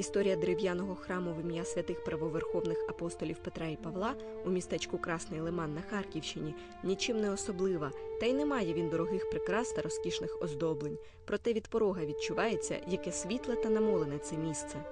Історія дерев'яного храму в ім'я святих правоверховних апостолів Петра і Павла у містечку Красний Лиман на Харківщині нічим не особлива, та й немає він дорогих прикрас та розкішних оздоблень. Проте від порога відчувається, яке світле та намолене це місце.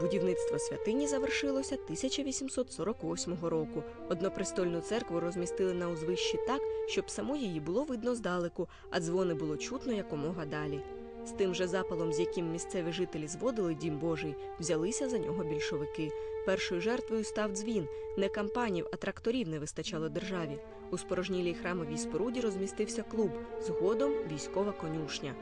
Будівництво святині завершилося 1848 року. Однопрестольну церкву розмістили на узвищі так, щоб саму її було видно здалеку, а дзвони було чутно якомога далі. З тим же запалом, з яким місцеві жителі зводили дім Божий, взялися за нього більшовики. Першою жертвою став дзвін. Не кампанів, а тракторів не вистачало державі. У спорожнілій храмовій споруді розмістився клуб, згодом військова конюшня.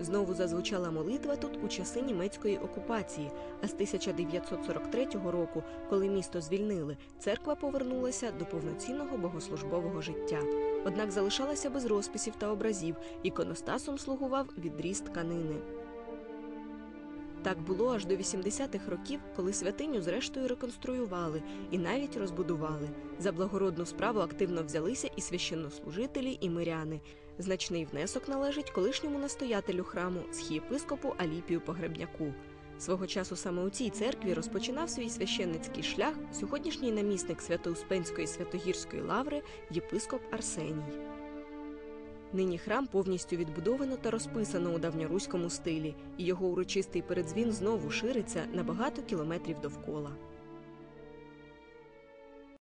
Знову зазвучала молитва тут у часи німецької окупації. А з 1943 року, коли місто звільнили, церква повернулася до повноцінного богослужбового життя. Однак залишалася без розписів та образів, іконостасом слугував відріз тканини. Так було аж до 80-х років, коли святиню зрештою реконструювали і навіть розбудували. За благородну справу активно взялися і священнослужителі, і миряни. Значний внесок належить колишньому настоятелю храму схієпископу Аліпію Погребняку. Свого часу саме у цій церкві розпочинав свій священницький шлях сьогоднішній намісник Святоуспенської Святогірської лаври єпископ Арсеній. Нині храм повністю відбудовано та розписано у давньоруському стилі, і його урочистий передзвін знову шириться на багато кілометрів довкола.